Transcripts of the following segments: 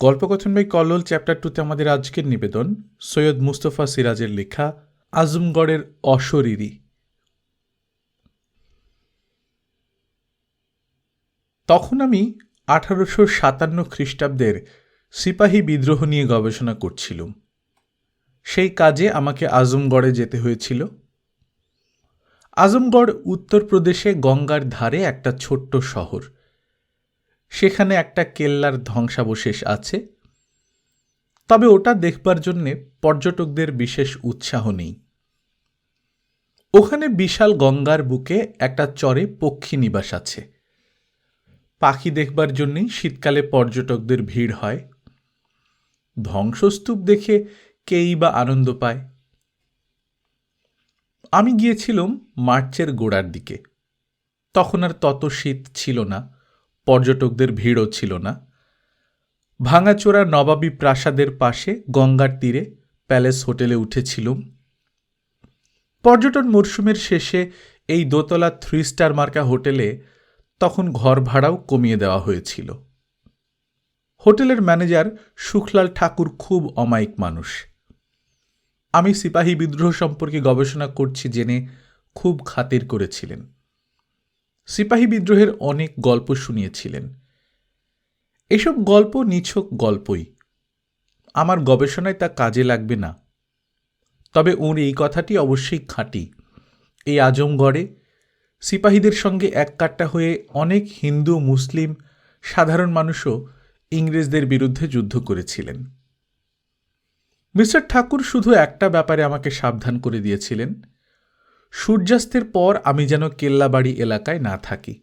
গল্পকথন by Kallol, chapter টুতে আমাদের আজকের নিবেদন, সৈয়দ মুস্তফা সিরাজের লেখা, আজমগড়ের অশরীরী। তখন আমি আঠারোশো সাতান্ন খ্রিস্টাব্দের সিপাহী বিদ্রোহ নিয়ে গবেষণা করছিলাম। সেই কাজে আমাকে আজমগড়ে যেতে হয়েছিল। আজমগড় উত্তরপ্রদেশে গঙ্গার ধারে একটা ছোট্ট শহর। সেখানে একটা কেল্লার ধ্বংসাবশেষ আছে। তবে ওটা দেখবার জন্যে পর্যটকদের বিশেষ উৎসাহ নেই। ওখানে বিশাল গঙ্গার বুকে একটা চরে পক্ষী নিবাস আছে। পাখি দেখবার জন্যেই শীতকালে পর্যটকদের ভিড় হয়। ধ্বংসস্তূপ দেখে কেই বা আনন্দ পায়। আমি গিয়েছিলাম মার্চের গোড়ার দিকে। তখন আর তত শীত ছিল না। পর্যটকদের ভিড়ও ছিল না। ভাঙাচোরা নবাবী প্রাসাদের পাশে গঙ্গার তীরে প্যালেস হোটেলে উঠেছিলুম। পর্যটন মরশুমের শেষে এই দোতলা থ্রি স্টার মার্কা হোটেলে তখন ঘর ভাড়াও কমিয়ে দেওয়া হয়েছিল। হোটেলের ম্যানেজার সুখলাল ঠাকুর খুব অমায়িক মানুষ। আমি সিপাহী বিদ্রোহ সম্পর্কে গবেষণা করছি, জেনে খুব খাতির করেছিলেন। সিপাহী বিদ্রোহের অনেক গল্প শুনিয়েছিলেন। এসব গল্প নিছক গল্পই। আমার গবেষণায় তা কাজে লাগবে না। তবে ওর এই কথাটি অবশ্যই খাঁটি। এই আজমগড়ে সিপাহীদের সঙ্গে এক কাট্টা হয়ে অনেক হিন্দু, মুসলিম, সাধারণ মানুষও ইংরেজদের বিরুদ্ধে যুদ্ধ করেছিলেন। মিস্টার ঠাকুর শুধু একটা ব্যাপারে আমাকে সাবধান করে দিয়েছিলেন। সূর্যাস্তের পর আমি যেন কেল্লাবাড়ি এলাকায় না থাকি।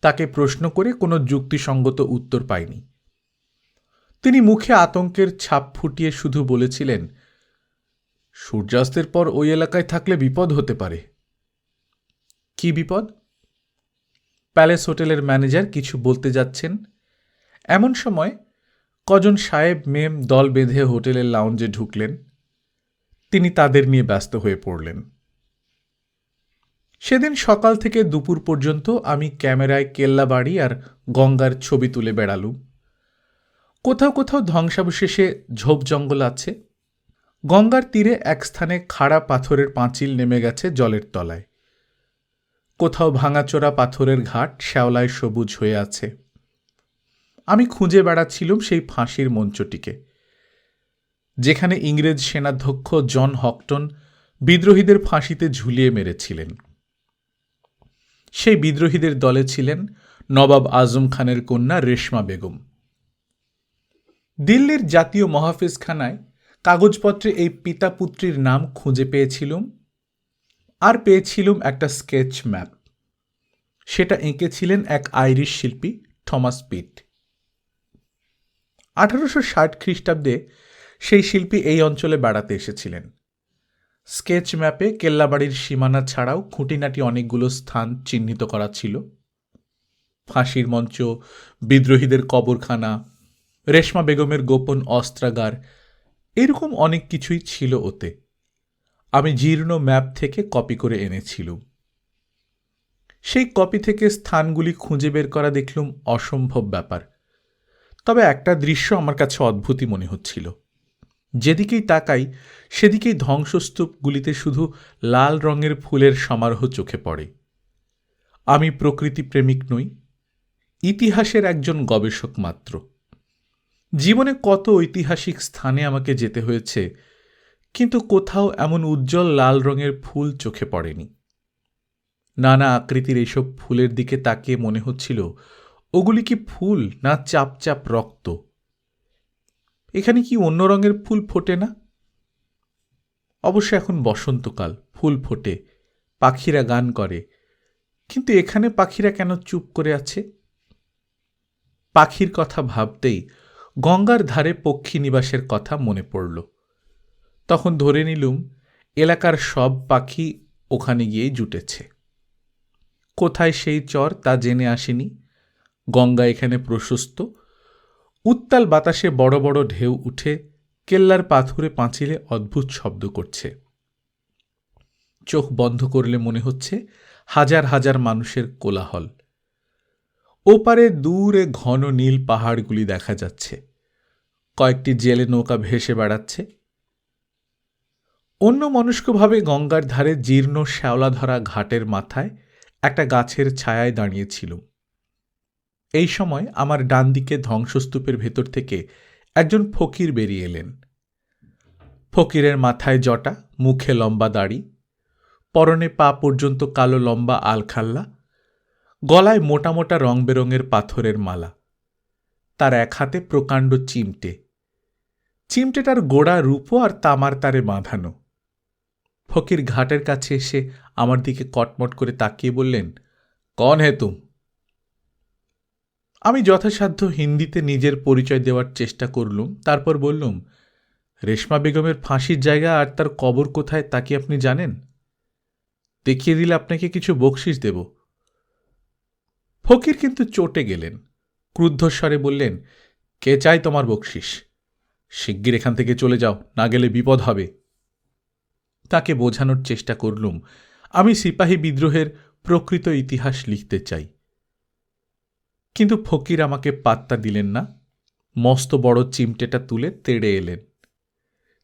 তাকে প্রশ্ন করে কোনো যুক্তিসঙ্গত উত্তর পাইনি। তিনি মুখে আতঙ্কের ছাপ ফুটিয়ে শুধু বলেছিলেন, সূর্যাস্তের পর ওই এলাকায় থাকলে বিপদ হতে পারে। কি বিপদ? প্যালেস হোটেলের ম্যানেজার কিছু বলতে যাচ্ছেন। এমন সময় কজন সাহেব মেম দল বেঁধে হোটেলের লাউঞ্জে ঢুকলেন। তিনি তাদের নিয়ে ব্যস্ত হয়ে পড়লেন। সেদিন সকাল থেকে দুপুর পর্যন্ত আমি ক্যামেরায় কেল্লা বাড়ি আর গঙ্গার ছবি তুলে বেড়ালুম। কোথাও কোথাও ধ্বংসাবশেষে ঝোপ জঙ্গল আছে। গঙ্গার তীরে এক স্থানে খাড়া পাথরের পাঁচিল নেমে গেছে জলের তলায়। কোথাও ভাঙাচোরা পাথরের ঘাট শ্যাওলায় সবুজ হয়ে আছে। আমি খুঁজে বেড়াচ্ছিলুম সেই ফাঁসির মঞ্চটিকে, যেখানে ইংরেজ সেনাধ্যক্ষ জন হকটন বিদ্রোহীদের ফাঁসিতে ঝুলিয়ে মেরেছিলেন। সেই বিদ্রোহীদের দলে ছিলেন নবাব আজম খানের কন্যা রেশমা বেগম। দিল্লির জাতীয় মহাফিজখানায় কাগজপত্রে এই পিতা পুত্রীর নাম খুঁজে পেয়েছিলুম, আর পেয়েছিলুম একটা স্কেচ ম্যাপ। সেটা এঁকেছিলেন এক আইরিশ শিল্পী থমাস পিট। আঠারোশো ষাট খ্রিস্টাব্দে সেই শিল্পী এই অঞ্চলে বেড়াতে এসেছিলেন। স্কেচ ম্যাপে কেল্লাবাড়ির সীমানা ছাড়াও খুঁটিনাটি অনেকগুলো স্থান চিহ্নিত করা ছিল। ফাঁসির মঞ্চ, বিদ্রোহীদের কবরখানা, রেশমা বেগমের গোপন অস্ত্রাগার, এরকম অনেক কিছুই ছিল ওতে। আমি জীর্ণ ম্যাপ থেকে কপি করে এনেছিলুম। সেই কপি থেকে স্থানগুলি খুঁজে বের করা দেখলুম অসম্ভব ব্যাপার। তবে একটা দৃশ্য আমার কাছে অদ্ভুতই মনে হচ্ছিল। যেদিকেই তাকাই, সেদিকেই ধ্বংসস্তূপগুলিতে শুধু লাল রঙের ফুলের সমারোহ চোখে পড়ে। আমি প্রকৃতি প্রেমিক নই, ইতিহাসের একজন গবেষক মাত্র। জীবনে কত ঐতিহাসিক স্থানে আমাকে যেতে হয়েছে, কিন্তু কোথাও এমন উজ্জ্বল লাল রঙের ফুল চোখে পড়েনি। নানা আকৃতির এইসব ফুলের দিকে তাকিয়ে মনে হচ্ছিল, ওগুলি কি ফুল না চাপ চাপ রক্ত? এখানে কি অন্য রঙের ফুল ফোটে না? অবশ্য এখন বসন্তকাল, ফুল ফোটে, পাখিরা গান করে। কিন্তু এখানে পাখিরা কেন চুপ করে আছে? পাখির কথা ভাবতেই গঙ্গার ধারে পক্ষী নিবাসের কথা মনে পড়ল। তখন ধরে নিলুম, এলাকার সব পাখি ওখানে গিয়েই জুটেছে। কোথায় সেই চর তা জেনে আসেনি। গঙ্গা এখানে প্রশস্ত উত্তাল বাতাসে বড় বড় ঢেউ উঠে কেল্লার পাথুরে পাঁচিলে অদ্ভুত শব্দ করছে। চোখ বন্ধ করলে মনে হচ্ছে হাজার হাজার মানুষের কোলাহল। ওপারে দূরে ঘন নীল পাহাড়গুলি দেখা যাচ্ছে। কয়েকটি জেলে নৌকা ভেসে বেড়াচ্ছে। অন্য মনস্কভাবে গঙ্গার ধারে জীর্ণ শ্যাওলাধরা ঘাটের মাথায় একটা গাছের ছায়ায় দাঁড়িয়েছিল। এই সময় আমার ডান দিকে ধ্বংসস্তূপের ভেতর থেকে একজন ফকির বেরিয়ে এলেন। ফকিরের মাথায় জটা, মুখে লম্বা দাড়ি, পরনে পা পর্যন্ত কালো লম্বা আলখাল্লা, গলায় মোটা মোটা রং বেরঙের পাথরের মালা। তার এক হাতে প্রকাণ্ড চিমটে। চিমটেটার গোড়া রূপো আর তামার তারে বাঁধানো। ফকির ঘাটের কাছে এসে আমার দিকে কটমট করে তাকিয়ে বললেন, কন হে তুম? আমি যথাসাধ্য হিন্দিতে নিজের পরিচয় দেওয়ার চেষ্টা করলুম, তারপর বললুম, রেশমা বেগমের ফাঁসির জায়গা আর তার কবর কোথায় তা কি আপনি জানেন? দেখিয়ে দিলে আপনাকে কিছু বকশিস দেব। ফকির কিন্তু চটে গেলেন ক্রুদ্ধস্বরে বললেন, কে চাই তোমার বকশিস শিগগির এখান থেকে চলে যাও, না গেলে বিপদ হবে। তাকে বোঝানোর চেষ্টা করলুম, আমি সিপাহী বিদ্রোহের প্রকৃত ইতিহাস লিখতে চাই। কিন্তু ফকির আমাকে পাত্তা দিলেন না। মস্ত বড় চিমটেটা তুলে তেড়ে এলেন।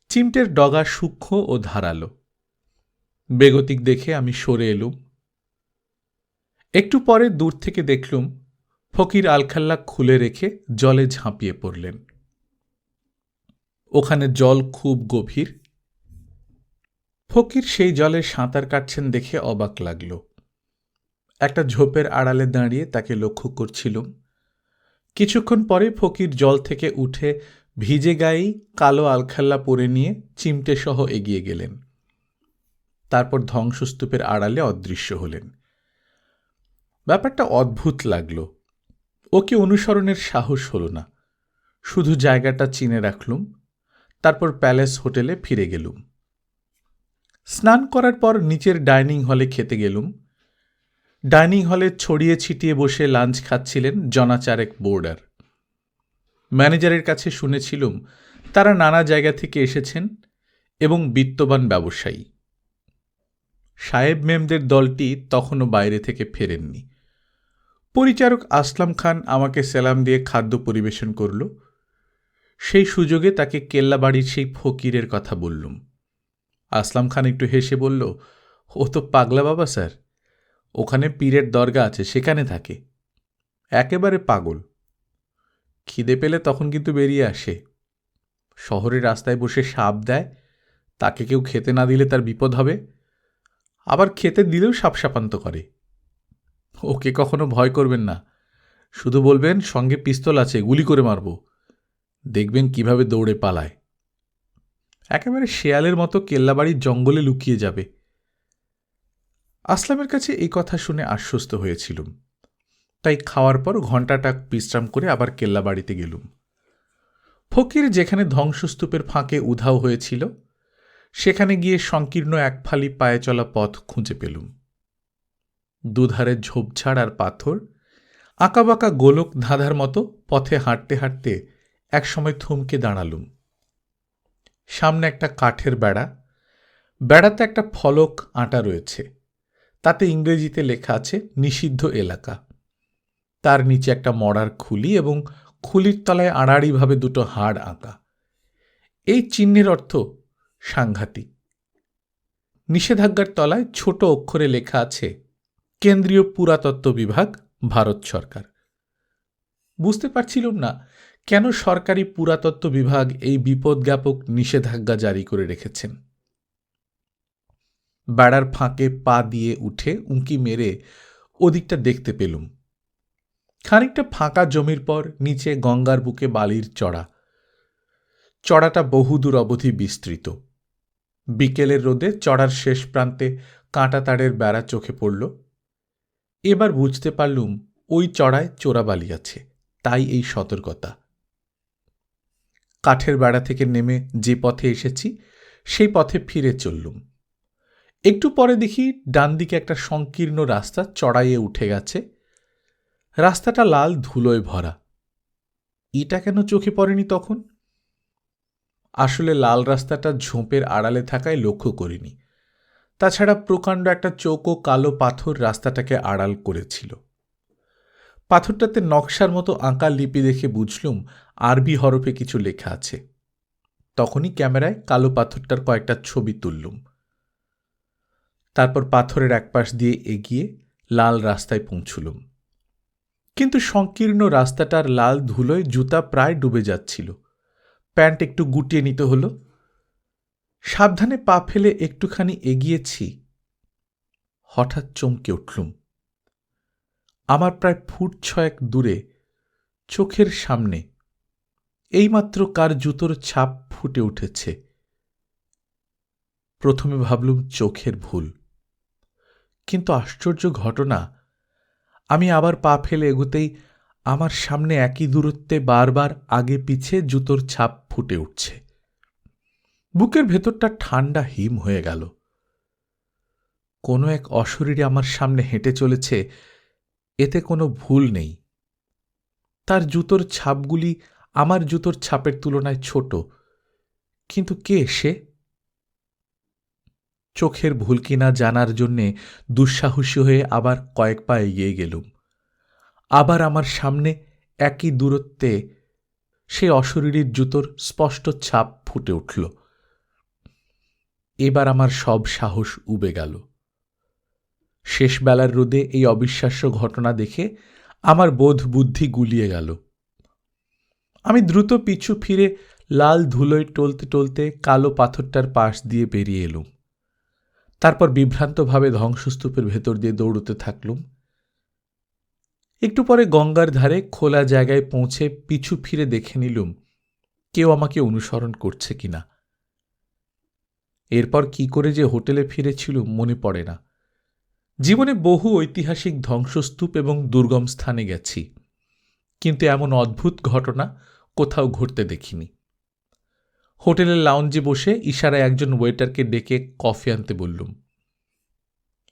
চিমটের ডগা সূক্ষ্ম ও ধারালো। বেগতিক দেখে আমি সরে এলুম। একটু পরে দূর থেকে দেখলুম ফকির আলখাল্লা খুলে রেখে জলে ঝাঁপিয়ে পড়লেন। ওখানে জল খুব গভীর। ফকির সেই জলে সাঁতার কাটছেন দেখে অবাক লাগল। একটা ঝোপের আড়ালে দাঁড়িয়ে তাকে লক্ষ্য করছিলুম কিছুক্ষণ পরে ফকির জল থেকে উঠে ভিজে গায়েই কালো আলখাল্লা পরে নিয়ে চিমটে সহ এগিয়ে গেলেন। তারপর ধ্বংসস্তূপের আড়ালে অদৃশ্য হলেন। ব্যাপারটা অদ্ভুত লাগল। ওকে অনুসরণের সাহস হলো না। শুধু জায়গাটা চিনে রাখলুম, তারপর প্যালেস হোটেলে ফিরে গেলুম। স্নান করার পর নিচের ডাইনিং হলে খেতে গেলুম ডাইনিং হলে ছড়িয়ে ছিটিয়ে বসে লাঞ্চ খাচ্ছিলেন জনাচারেক বোর্ডার। ম্যানেজারের কাছে শুনেছিলুম, তারা নানা জায়গা থেকে এসেছেন এবং বিত্তবান ব্যবসায়ী। সাহেব মেমদের দলটি তখনও বাইরে থেকে ফেরেননি। পরিচারক আসলাম খান আমাকে সেলাম দিয়ে খাদ্য পরিবেশন করল। সেই সুযোগে তাকে কেল্লাবাড়ির সেই ফকিরের কথা বললুম। আসলাম খান একটু হেসে বলল, ও তো পাগলা বাবা, স্যার। ওখানে পীরের দরগা আছে, সেখানে থাকে। একেবারে পাগল। খিদে পেলে তখন কিন্তু বেরিয়ে আসে। শহরের রাস্তায় বসে সাপ দেয়, তাকে কেউ খেতে না দিলে তার বিপদ হবে। আবার খেতে দিলেও সাপসাপান্ত করে। ওকে কখনো ভয় করবেন না। শুধু বলবেন, সঙ্গে পিস্তল আছে, গুলি করে মারব। দেখবেন কীভাবে দৌড়ে পালায়। একেবারে শেয়ালের মতো কেল্লাবাড়ির জঙ্গলে লুকিয়ে যাবে। আসলামের কাছে এই কথা শুনে আশ্বস্ত হয়েছিলুম। তাই খাওয়ার পর ঘণ্টাটা বিশ্রাম করে আবার কেল্লা বাড়িতে গেলুম। ফকির যেখানে ধ্বংসস্তূপের ফাঁকে উধাও হয়েছিল, সেখানে গিয়ে সংকীর্ণ এক ফালি পায়ে চলা পথ খুঁজে পেলুম। দুধারে ঝোপঝাড় আর পাথর, আঁকাবাঁকা গোলক ধাঁধার মতো পথে হাঁটতে হাঁটতে একসময় থমকে দাঁড়ালুম। সামনে একটা কাঠের বেড়া, বেড়াতে একটা ফলক আঁটা রয়েছে। তাতে ইংরেজিতে লেখা আছে, নিষিদ্ধ এলাকা। তার নিচে একটা মরার খুলি এবং খুলির তলায় আড়াআড়িভাবে দুটো হাড় আঁকা। এই চিহ্নের অর্থ সাংঘাতিক। নিষেধাজ্ঞার তলায় ছোট অক্ষরে লেখা আছে, কেন্দ্রীয় পুরাতত্ত্ব বিভাগ, ভারত সরকার। বুঝতে পারছিলাম না, কেন সরকারি পুরাতত্ত্ব বিভাগ এই বিপদজ্ঞাপক নিষেধাজ্ঞা জারি করে রেখেছেন? বেড়ার ফাঁকে পা দিয়ে উঠে উঁকি মেরে ওদিকটা দেখতে পেলুম। খানিকটা ফাঁকা জমির পর নিচে গঙ্গার বুকে বালির চড়া। চড়াটা বহুদূর অবধি বিস্তৃত। বিকেলের রোদে চড়ার শেষ প্রান্তে কাঁটা তারের বেড়া চোখে পড়ল। এবার বুঝতে পারলুম ওই চড়ায় চোরাবালি আছে, তাই এই সতর্কতা। কাঠের বেড়া থেকে নেমে যে পথে এসেছি, সেই পথে ফিরে চললুম। একটু পরে দেখি ডান দিকে একটা সংকীর্ণ রাস্তা চড়াইয়ে উঠে গেছে। রাস্তাটা লাল ধুলোয় ভরা। এটা কেন চোখে পড়েনি তখন? আসলে লাল রাস্তাটা ঝোঁপের আড়ালে থাকায় লক্ষ্য করিনি। তাছাড়া প্রকাণ্ড একটা চৌকো কালো পাথর রাস্তাটাকে আড়াল করেছিল। পাথরটাতে নকশার মতো আঁকা লিপি দেখে বুঝলুম আরবি হরফে কিছু লেখা আছে। তখনই ক্যামেরায় কালো পাথরটার কয়েকটা ছবি তুললুম। তারপর পাথরের একপাশ দিয়ে এগিয়ে লাল রাস্তায় পৌঁছলুম। কিন্তু সংকীর্ণ রাস্তাটার লাল ধুলোয় জুতা প্রায় ডুবে যাচ্ছিল। প্যান্ট একটু গুটিয়ে নিতে হলো। সাবধানে পা ফেলে একটুখানি এগিয়েছি। হঠাৎ চমকে উঠলুম। আমার প্রায় ফুট ছয়েক দূরে চোখের সামনে এইমাত্র কার জুতোর ছাপ ফুটে উঠেছে। প্রথমে ভাবলুম চোখের ভুল। কিন্তু আশ্চর্য ঘটনা, আমি আবার পা ফেলে এগোতেই আমার সামনে একই দূরত্বে বারবার আগে পিছে জুতোর ছাপ ফুটে উঠছে। বুকের ভেতরটা ঠান্ডা হিম হয়ে গেল। কোনো এক অশরীরে আমার সামনে হেঁটে চলেছে, এতে কোনো ভুল নেই। তার জুতোর ছাপগুলি আমার জুতোর ছাপের তুলনায় ছোট, কিন্তু কে সে? চোখের ভুল কিনা জানার জন্যে দুঃসাহসী হয়ে আবার কয়েক পা এগিয়ে গেলুম। আবার আমার সামনে একই দূরত্বে সে অশরীরীর জুতোর স্পষ্ট ছাপ ফুটে উঠল। এবার আমার সব সাহস উবে গেল। শেষবেলার রোদে এই অবিশ্বাস্য ঘটনা দেখে আমার বোধ বুদ্ধি গুলিয়ে গেল। আমি দ্রুত পিছু ফিরে লাল ধুলোয় টলতে টলতে কালো পাথরটার পাশ দিয়ে বেরিয়ে এলুম। তারপর বিভ্রান্তভাবে ধ্বংসস্তূপের ভেতর দিয়ে দৌড়তে থাকলুম। একটু পরে গঙ্গার ধারে খোলা জায়গায় পৌঁছে পিছু ফিরে দেখে নিলুম, কেউ আমাকে অনুসরণ করছে কিনা। এরপর কি করে যে হোটেলে ফিরেছিলুম মনে পড়ে না। জীবনে বহু ঐতিহাসিক ধ্বংসস্তূপ এবং দুর্গম স্থানে গেছি, কিন্তু এমন অদ্ভুত ঘটনা কোথাও ঘটতে দেখিনি। হোটেলের লাউঞ্জে বসে ইশারায় একজন ওয়েটারকে ডেকে কফি আনতে বললুম।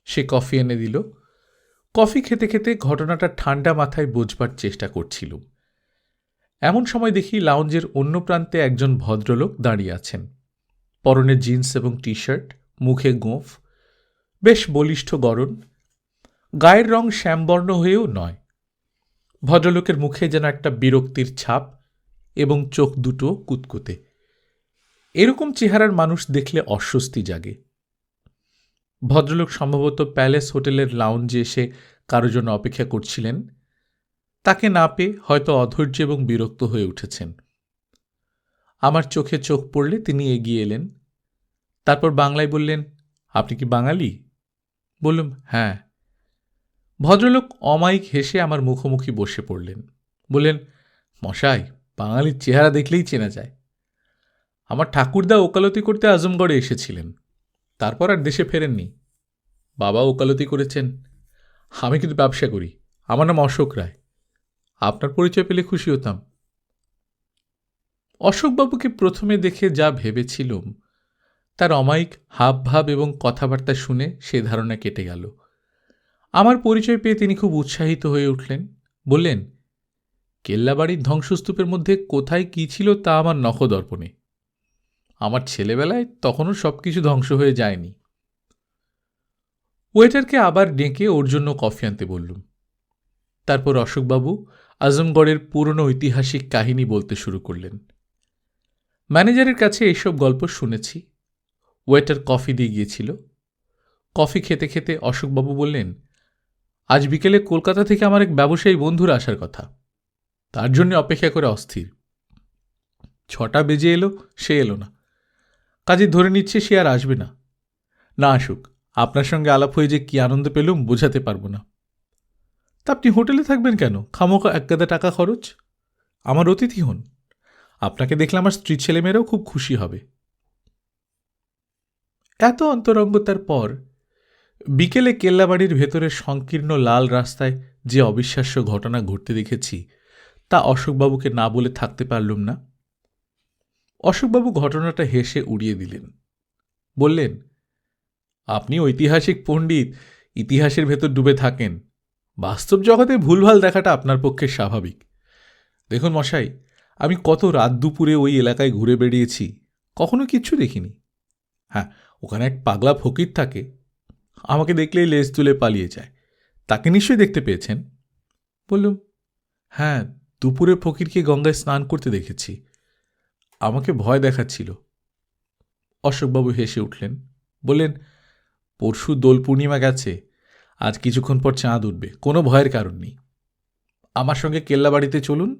সে কফি এনে দিল। কফি খেতে খেতে ঘটনাটা ঠান্ডা মাথায় বোঝবার চেষ্টা করছিলুম। এমন সময় দেখি লাউঞ্জের অন্য প্রান্তে একজন ভদ্রলোক দাঁড়িয়ে আছেন। পরনে জিন্স এবং টি শার্ট মুখে গোঁফ, বেশ বলিষ্ঠ গরণ, গায়ের রং শ্যামবর্ণ হয়েও নয়। ভদ্রলোকের মুখে যেন একটা বিরক্তির ছাপ এবং চোখ দুটো কুতকুতে। এরকম চেহারার মানুষ দেখলে অস্বস্তি জাগে। ভদ্রলোক সম্ভবত প্যালেস হোটেলের লাউঞ্জে এসে কারও জন্য অপেক্ষা করছিলেন। তাকে না পেয়ে হয়তো অধৈর্য এবং বিরক্ত হয়ে উঠেছেন। আমার চোখে চোখ পড়লে তিনি এগিয়ে এলেন। তারপর বাংলায় বললেন, আপনি কি বাঙালি? বললুম হ্যাঁ। ভদ্রলোক অমায়িক হেসে আমার মুখোমুখি বসে পড়লেন। বললেন, মশাই, বাঙালির চেহারা দেখলেই চেনা যায়। আমার ঠাকুরদা ওকালতি করতে আজমগড়ে এসেছিলেন। তারপর আর দেশে ফেরেননি। বাবা ওকালতি করেছেন। আমি কিন্তু ব্যবসা করি। আমার নাম অশোক রায়। আপনার পরিচয় পেলে খুশি হতাম। অশোকবাবুকে প্রথমে দেখে যা ভেবেছিলুম, তার অমায়িক হাবভাব এবং কথাবার্তা শুনে সে ধারণা কেটে গেল। আমার পরিচয় পেয়ে তিনি খুব উৎসাহিত হয়ে উঠলেন। বললেন, কেল্লাবাড়ির ধ্বংসস্তূপের মধ্যে কোথায় কী ছিল তা আমার নখদর্পণে। আমার ছেলেবেলায় তখনও সব কিছু ধ্বংস হয়ে যায়নি। ওয়েটারকে আবার ডেকে ওর জন্য কফি আনতে বললুম। তারপর অশোকবাবু আজমগড়ের পুরনো ঐতিহাসিক কাহিনী বলতে শুরু করলেন। ম্যানেজারের কাছে এইসব গল্প শুনেছি। ওয়েটার কফি দিয়ে গিয়েছিল। কফি খেতে খেতে অশোকবাবু বললেন, আজ বিকেলে কলকাতা থেকে আমার এক ব্যবসায়ী বন্ধুর আসার কথা। তার জন্য অপেক্ষা করে অস্থির। ছটা বেজে এলো, সে এলো না। কাজে ধরে নিচ্ছে সে আর আসবে না। না আসুক, আপনার সঙ্গে আলাপ হয়ে যে কী আনন্দ পেলুম বোঝাতে পারব না। তা আপনি হোটেলে থাকবেন কেন? খামোকা এক গাদা টাকা খরচ? আমার অতিথি হন। আপনাকে দেখলে আমার স্ত্রী ছেলেমেয়েরাও খুব খুশি হবে। এত অন্তরঙ্গতার পর বিকেলে কেল্লাবাড়ির ভেতরে সংকীর্ণ লাল রাস্তায় যে অবিশ্বাস্য ঘটনা ঘটতে দেখেছি, তা অশোকবাবুকে না বলে থাকতে পারলুম না। অশোকবাবু ঘটনাটা হেসে উড়িয়ে দিলেন। বললেন, আপনি ঐতিহাসিক পণ্ডিত, ইতিহাসের ভেতর ডুবে থাকেন। বাস্তব জগতে ভুলভাল দেখাটা আপনার পক্ষে স্বাভাবিক। দেখুন মশাই, আমি কত রাত দুপুরে ওই এলাকায় ঘুরে বেড়িয়েছি, কখনো কিচ্ছু দেখিনি। হ্যাঁ ওখানে এক পাগলা ফকির থাকে, আমাকে দেখলেই লেজ তুলে পালিয়ে যায়। তাকে নিশ্চয়ই দেখতে পেয়েছেন? বললুম হ্যাঁ দুপুরে ফকিরকে গঙ্গায় স্নান করতে দেখেছি। আমাকে ভয় দেখাচ্ছিল। অশোকবাবু হেসে উঠলেন, বললেন, পরশু দোল পূর্ণিমা গেছে, আজ কিছুক্ষণ পর চাঁদ উঠবে, কোনো ভয়ের কারণ নেই। আমার সঙ্গে কেল্লা বাড়িতে চলুন,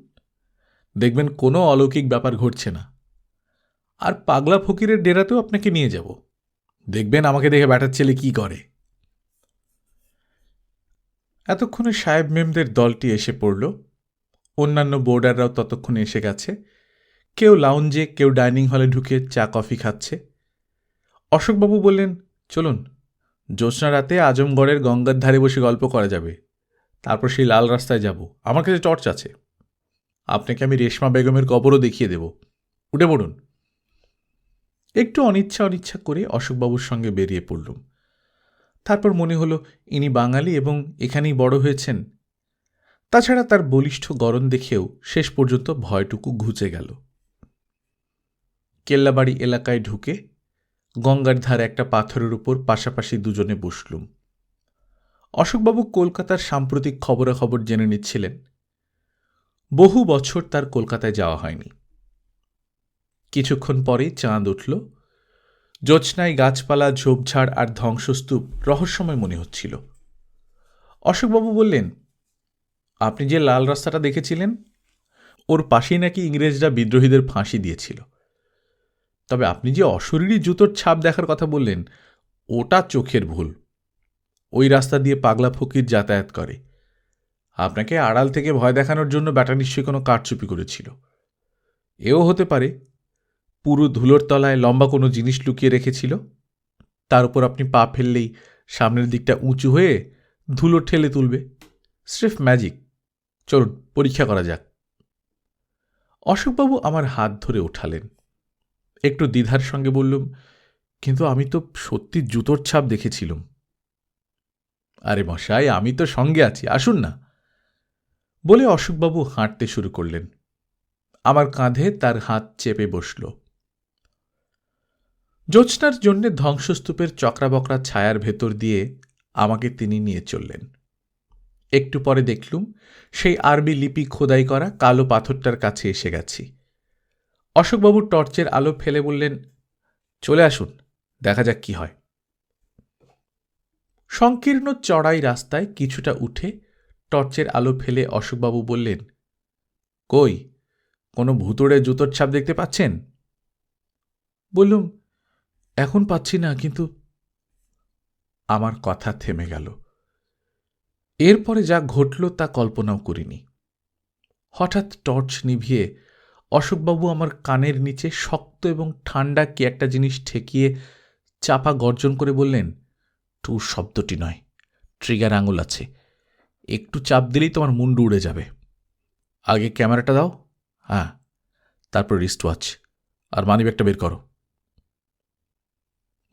দেখবেন কোনো অলৌকিক ব্যাপার ঘটছে না। আর পাগলা ফকিরের ডেরাতেও আপনাকে নিয়ে যাব, দেখবেন আমাকে দেখে ব্যাটার ছেলে কি করে। এতক্ষণে সাহেব মেমদের দলটি এসে পড়ল। অন্যান্য বোর্ডাররাও ততক্ষণে এসে গেছে। কেউ লাউঞ্জে কেউ ডাইনিং হলে ঢুকে চা কফি খাচ্ছে। অশোকবাবু বললেন, চলুন, জ্যোৎস্না রাতে আজমগড়ের গঙ্গার ধারে বসে গল্প করা যাবে। তারপর সেই লাল রাস্তায় যাব। আমার কাছে টর্চ আছে। আপনাকে আমি রেশমা বেগমের কবরও দেখিয়ে দেব। উঠে পড়ুন। একটু অনিচ্ছা অনিচ্ছা করে অশোকবাবুর সঙ্গে বেরিয়ে পড়লুম। তারপর মনে হলো, ইনি বাঙালি এবং এখানেই বড় হয়েছেন। তাছাড়া তার বলিষ্ঠ গরণ দেখেও শেষ পর্যন্ত ভয়টুকু ঘুচে গেল। কেল্লাবাড়ি এলাকায় ঢুকে গঙ্গার ধারে একটা পাথরের উপর পাশাপাশি দুজনে বসলুম। অশোকবাবু কলকাতার সাম্প্রতিক খবরাখবর জেনে নিচ্ছিলেন, বহু বছর তার কলকাতায় যাওয়া হয়নি। কিছুক্ষণ পরেই চাঁদ উঠল, জ্যোৎস্নায় গাছপালা, ঝোপঝাড় আর ধ্বংসস্তূপ রহস্যময় মনে হচ্ছিল। অশোকবাবু বললেন, আপনি যে লাল রাস্তাটা দেখেছিলেন, ওর পাশেই নাকি ইংরেজরা বিদ্রোহীদের ফাঁসি দিয়েছিল। তবে আপনি যে অশরীরী জুতোর ছাপ দেখার কথা বললেন, ওটা চোখের ভুল। ওই রাস্তা দিয়ে পাগলা ফকির যাতায়াত করে। আপনাকে আড়াল থেকে ভয় দেখানোর জন্য ব্যাটা নিশ্চয়ই কোনো কারচুপি করেছিল। এও হতে পারে, পুরো ধুলোর তলায় লম্বা কোনো জিনিস লুকিয়ে রেখেছিল। তার উপর আপনি পা ফেললেই সামনের দিকটা উঁচু হয়ে ধুলো ঠেলে তুলবে। স্রেফ ম্যাজিক। চলুন, পরীক্ষা করা যাক। অশোকবাবু আমার হাত ধরে ওঠালেন একটু দ্বিধার সঙ্গে বললুম, কিন্তু আমি তো সত্যি জুতোর ছাপ দেখেছিলুম। আরে মশাই, আমি তো সঙ্গে আছি, আসুন না। বলে অশোকবাবু হাঁটতে শুরু করলেন। আমার কাঁধে তার হাত চেপে বসল। জ্যোৎস্নার জন্যে ধ্বংসস্তূপের চক্রাবকরা ছায়ার ভেতর দিয়ে আমাকে তিনি নিয়ে চললেন। একটু পরে দেখলুম, সেই আরবি লিপি খোদাই করা কালো পাথরটার কাছে এসে গেছি। অশোকবাবু টর্চের আলো ফেলে বললেন, চলে আসুন, দেখা যাক কি হয়। সংকীর্ণ চড়াই রাস্তায় কিছুটা উঠে টর্চের আলো ফেলে অশোকবাবু বললেন, কই, কোনো ভুতুড়ে জুতোর ছাপ দেখতে পাচ্ছেন? বললুম, এখন পাচ্ছি না, কিন্তু আমার কথা থেমে গেল। এরপরে যা ঘটল তা কল্পনাও করিনি। হঠাৎ টর্চ নিভিয়ে অশোকবাবু আমার কানের নিচে শক্ত এবং ঠান্ডা কি একটা জিনিস ঠেকিয়ে চাপা গর্জন করে বললেন টুর শব্দটি নয়, ট্রিগার আঙুল আছে। একটু চাপ দিলেই তোমার মুন্ডু উড়ে যাবে। আগে ক্যামেরাটা দাও হ্যাঁ তারপর রিস্ট ওয়াচ আর মানিব্যাগটা বের করো।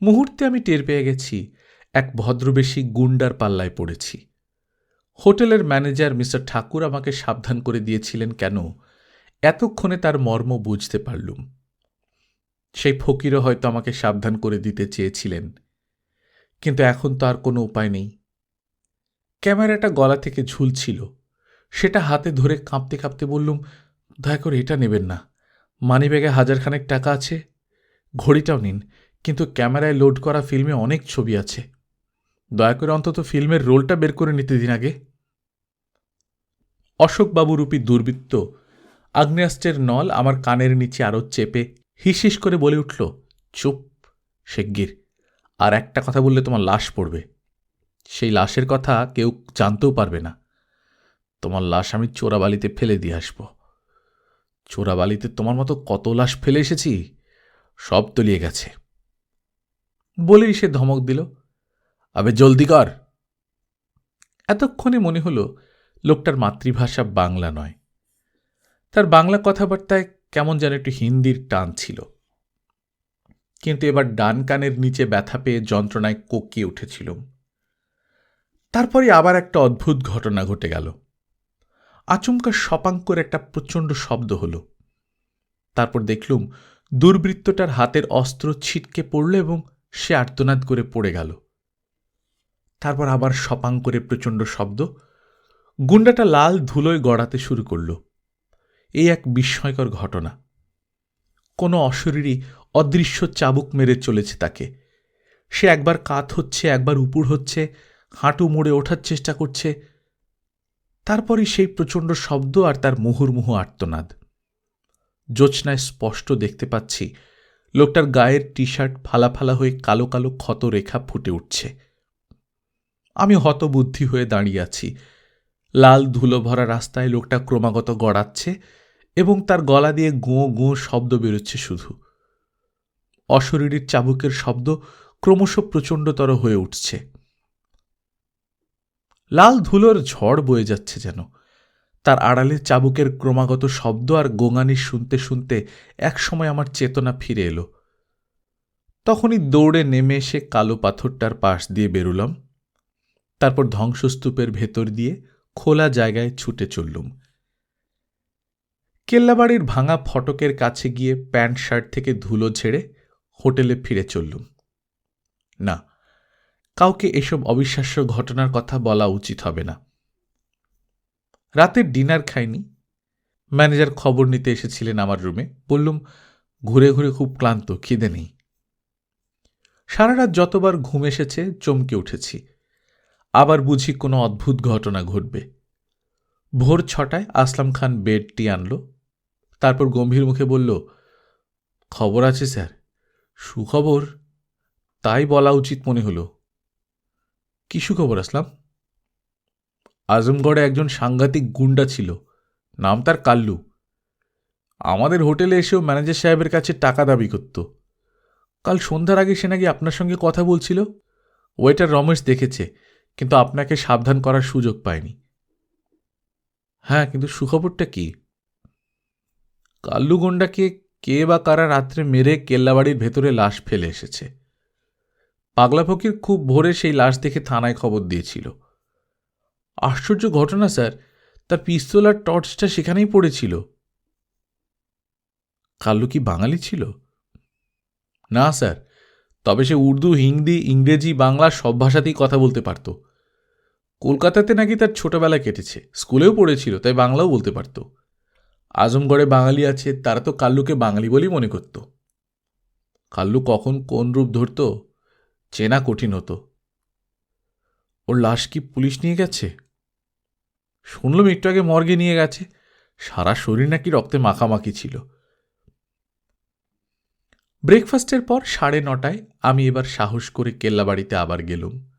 মুহূর্তে আমি টের পেয়ে গেছি, এক ভদ্রবেশী গুন্ডার পাল্লায় পড়েছি। হোটেলের ম্যানেজার মিস্টার ঠাকুর আমাকে সাবধান করে দিয়েছিলেন কেন? এতক্ষণে তার মর্ম বুঝতে পারলুম। সেই ফকিরও হয়তো আমাকে সাবধান করে দিতে চেয়েছিলেন, কিন্তু এখন তো আর কোনো উপায় নেই। ক্যামেরাটা গলা থেকে ঝুলছিল। সেটা হাতে ধরে কাঁপতে কাঁপতে বললুম, দয়া করে এটা নেবেন না। মানিব্যাগে হাজারখানেক টাকা আছে। ঘড়িটাও নিন, কিন্তু ক্যামেরায় লোড করা ফিল্মে অনেক ছবি আছে। দয়া করে অন্তত ফিল্মের রোলটা বের করে নিতে দিন আগে। অশোকবাবুরূপী দুর্বৃত্ত আগ্নেয়াস্ত্রের নল আমার কানের নিচে আরও চেপে হিসিস করে বলে উঠল, চুপ, শেগগির। আর একটা কথা বললে তোমার লাশ পড়বে। সেই লাশের কথা কেউ জানতেও পারবে না। তোমার লাশ আমি চোরাবালিতে ফেলে দিয়ে আসব। চোরাবালিতে তোমার মতো কত লাশ ফেলে এসেছি? সব তলিয়ে গেছে। বলেই সে ধমক দিল, আবে জলদি কর! এতক্ষণে মনে হলো লোকটার মাতৃভাষা বাংলা নয়। তার বাংলা কথাবার্তায় কেমন যেন একটু হিন্দির টান ছিল। কিন্তু এবার ডান কানের নিচে ব্যথা পেয়ে যন্ত্রণায় কোকিয়ে উঠেছিলুম তারপরে আবার একটা অদ্ভুত ঘটনা ঘটে গেল। আচমকা সপাঙ্কর একটা প্রচণ্ড শব্দ হলো। তারপর দেখলুম দুর্বৃত্তটার হাতের অস্ত্র ছিটকে পড়ল এবং সে আর্তনাদ করে পড়ে গেল। তারপর আবার সপাং করে প্রচণ্ড শব্দ। গুন্ডাটা লাল ধুলোয় গড়াতে শুরু করল। এই এক বিস্ময়কর ঘটনা। কোনো অশরীরই অদৃশ্য চাবুক মেরে চলেছে তাকে। সে একবার কাত হচ্ছে, একবার উপুর হচ্ছে, হাঁটু মুড়ে ওঠার চেষ্টা করছে। তারপরই সেই প্রচণ্ড শব্দ আর তার মুহুর্মুহু আর্তনাদ। জ্যোৎস্নায় স্পষ্ট দেখতে পাচ্ছি, লোকটার গায়ের টি শার্ট ফালা ফালা হয়ে কালো কালো ক্ষত রেখা ফুটে উঠছে। আমি হতবুদ্ধি হয়ে দাঁড়িয়ে আছি। লাল ধুলো ভরা রাস্তায় লোকটা ক্রমাগত গড়াচ্ছে এবং তার গলা দিয়ে গোঁ গোঁ শব্দ বেরোচ্ছে শুধু। অশরীরীর চাবুকের শব্দ ক্রমশ প্রচণ্ডতর হয়ে উঠছে। লাল ধুলোর ঝড় বয়ে যাচ্ছে যেন। তার আড়ালে চাবুকের ক্রমাগত শব্দ আর গোঙানি শুনতে শুনতে একসময় আমার চেতনা ফিরে এলো। তখনই দৌড়ে নেমে এসে কালো পাথরটার পাশ দিয়ে বেরুলাম। তারপর ধ্বংসস্তূপের ভেতর দিয়ে খোলা জায়গায় ছুটে চললুম। কেল্লাবাড়ির ভাঙা ফটকের কাছে গিয়ে প্যান্ট শার্ট থেকে ধুলো ঝেড়ে হোটেলে ফিরে চললুম। না, কাউকে এসব অবিশ্বাস্য ঘটনার কথা বলা উচিত হবে না। রাতের ডিনার খাইনি। ম্যানেজার খবর নিতে এসেছিলেন আমার রুমে। বললুম, ঘুরে ঘুরে খুব ক্লান্ত, খিদে নেই। সারা রাত যতবার ঘুম এসেছে, চমকে উঠেছি। আবার বুঝি কোনো অদ্ভুত ঘটনা ঘটবে। ভোর ছটায় আসলাম খান বেডটি আনল। তারপর গম্ভীর মুখে বলল, খবর আছে স্যার। সুখবর তাই বলা উচিত মনে হলো। কি সুখবর আসলাম? আজমগড়ে একজন সাংঘাতিক গুন্ডা ছিল। নাম তার কাল্লু। আমাদের হোটেলে এসেও ম্যানেজার সাহেবের কাছে টাকা দাবি করত। কাল সন্ধ্যার আগে সে নাকি আপনার সঙ্গে কথা বলছিল। ওয়েটার রমেশ দেখেছে, কিন্তু আপনাকে সাবধান করার সুযোগ পায়নি। হ্যাঁ কিন্তু সুখবরটা কি? কাল্লু গন্ডাকে কে বা কারা রাত্রে মেরে কেল্লাবাড়ির ভেতরে লাশ ফেলে এসেছে? পাগলা ফকির খুব ভোরে সেই লাশ দেখে থানায় খবর দিয়েছিল। আশ্চর্য ঘটনা, স্যার। তার পিস্তল আর টর্চটা সেখানেই পড়েছিল। কাল্লু কি বাঙালি ছিল? না, স্যার। তবে সে উর্দু, হিন্দি, ইংরেজি, বাংলা সব ভাষাতেই কথা বলতে পারত। কলকাতাতে নাকি তার ছোটবেলা কেটেছে। স্কুলেও পড়েছিল, তাই বাংলাও বলতে পারত। আজমগড়ে বাঙালি আছে, তারা তো কাল্লুকে বাঙালি বলেই মনে করত। কাল্লু কখন কোন রূপ ধরত, চেনা কঠিন হতো। ওর লাশ কি পুলিশ নিয়ে গেছে? শুনলাম একটু আগে মর্গে নিয়ে গেছে, সারা শরীর নাকি রক্তে মাখামাখি ছিল। ব্রেকফাস্টের পর সাড়ে নটায় আমি এবার সাহস করে কেল্লাবাড়িতে আবার গেলুম।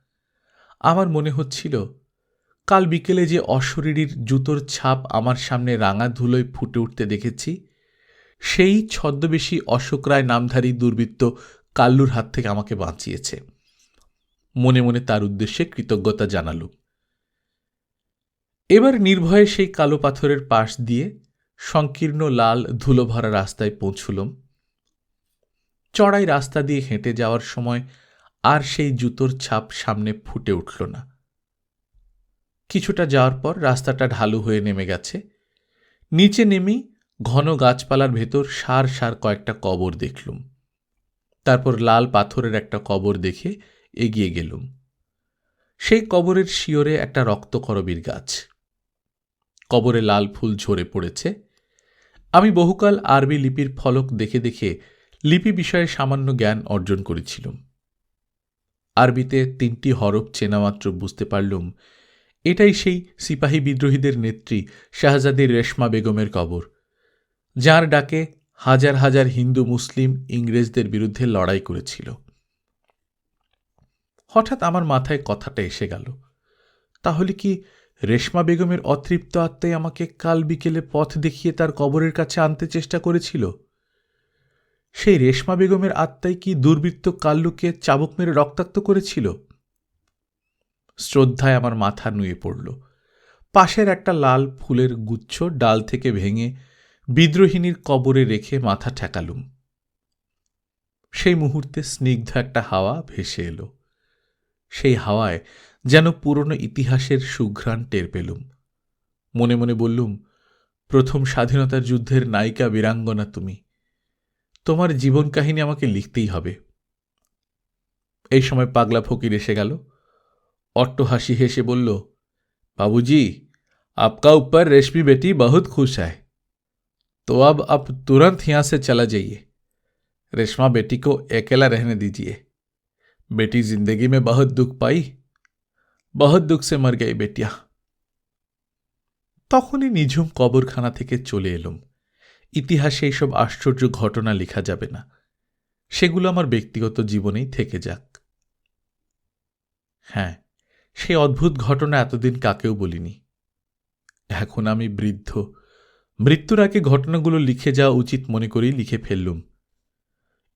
আমার মনে হচ্ছিল কাল বিকেলে যে অশরীরীর জুতোর ছাপ আমার সামনে রাঙা ধুলোয় ফুটে উঠতে দেখেছি, সেই ছদ্মবেশী অশোক রায় নামধারী দুর্বৃত্ত কাল্লুর হাত থেকে আমাকে বাঁচিয়েছে। মনে মনে তার উদ্দেশ্যে কৃতজ্ঞতা জানালুম। এবার নির্ভয়ে সেই কালো পাথরের পাশ দিয়ে সংকীর্ণ লাল ধুলো ভরা রাস্তায় পৌঁছুলম। চড়াই রাস্তা দিয়ে হেঁটে যাওয়ার সময় আর সেই জুতোর ছাপ সামনে ফুটে উঠল না। কিছুটা যাওয়ার পর রাস্তাটা ঢালু হয়ে নেমে গেছে। নিচে নেমেই ঘন গাছপালার ভেতর সার সার কয়েকটা কবর দেখলুম। তারপর লাল পাথরের একটা কবর দেখে এগিয়ে গেলুম। সেই কবরের শিওরে একটা রক্তকরবীর গাছ। কবরে লাল ফুল ঝরে পড়েছে। আমি বহুকাল আরবি লিপির ফলক দেখে দেখে লিপি বিষয়ে সামান্য জ্ঞান অর্জন করেছিলাম। আরবিতে তিনটি হরফ চেনামাত্র বুঝতে পারলুম এটাই সেই সিপাহী বিদ্রোহীদের নেত্রী শাহজাদি রেশমা বেগমের কবর, যার ডাকে হাজার হাজার হিন্দু, মুসলিম, ইংরেজদের বিরুদ্ধে লড়াই করেছিল। হঠাৎ আমার মাথায় কথাটা এসে গেল, তাহলে কি রেশমা বেগমের অতৃপ্ত আত্মাই আমাকে কাল বিকেলে পথ দেখিয়ে তার কবরের কাছে আনতে চেষ্টা করেছিল? সেই রেশমা বেগমের আত্মাই কি দুর্বৃত্ত কাল্লুকে চাবুক মেরে রক্তাক্ত করেছিল? শ্রদ্ধায় আমার মাথা নুয়ে পড়ল। পাশের একটা লাল ফুলের গুচ্ছ ডাল থেকে ভেঙে বিদ্রোহিনীর কবরে রেখে মাথা ঠেকালুম। সেই মুহূর্তে স্নিগ্ধ একটা হাওয়া ভেসে এলো। সেই হাওয়ায় যেন পুরনো ইতিহাসের সুঘ্রাণ টের পেলুম। মনে মনে বললুম, প্রথম স্বাধীনতার যুদ্ধের নায়িকা বীরাঙ্গনা তুমি। তোমার জীবন কাহিনী আমাকে লিখতেই হবে। এই সময় পাগলা ফকির এসে গেল। অট্ট হাসি হেসে বলল বাবুজি आपका ऊपर रेशमी बेटी बहुत खुश है तो अब आप तुरंत यहां से चला जाइए रेशमा बेटी को अकेला रहने दीजिए बेटी जिंदगी में बहुत दुख पाई बहुत दुख से मर गई बेटिया তখনই নিঝুম কবরখানা থেকে চলে এলুম ইতিহাসে এইসব আশ্চর্য ঘটনা লেখা যাবে না সেগুলো আমার ব্যক্তিগত জীবনেই থেকে যাক হ্যাঁ সেই অদ্ভুত ঘটনা এতদিন কাকেও বলিনি। এখন আমি বৃদ্ধ। মৃত্যুর আগে ঘটনাগুলো লিখে যাওয়া উচিত মনে করেই লিখে ফেললুম।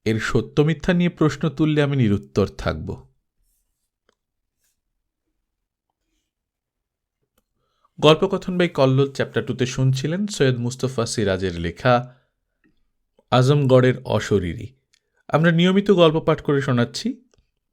এর সত্য মিথ্যা নিয়ে প্রশ্ন তুললে আমি নিরুত্তর থাকব। গল্পকথন বাই কল্লোল চ্যাপ্টার টুতে শুনছিলেন সৈয়দ মুস্তফা সিরাজের লেখা আজমগড়ের অশরীরী। আমরা নিয়মিত গল্প পাঠ করে শোনাচ্ছি।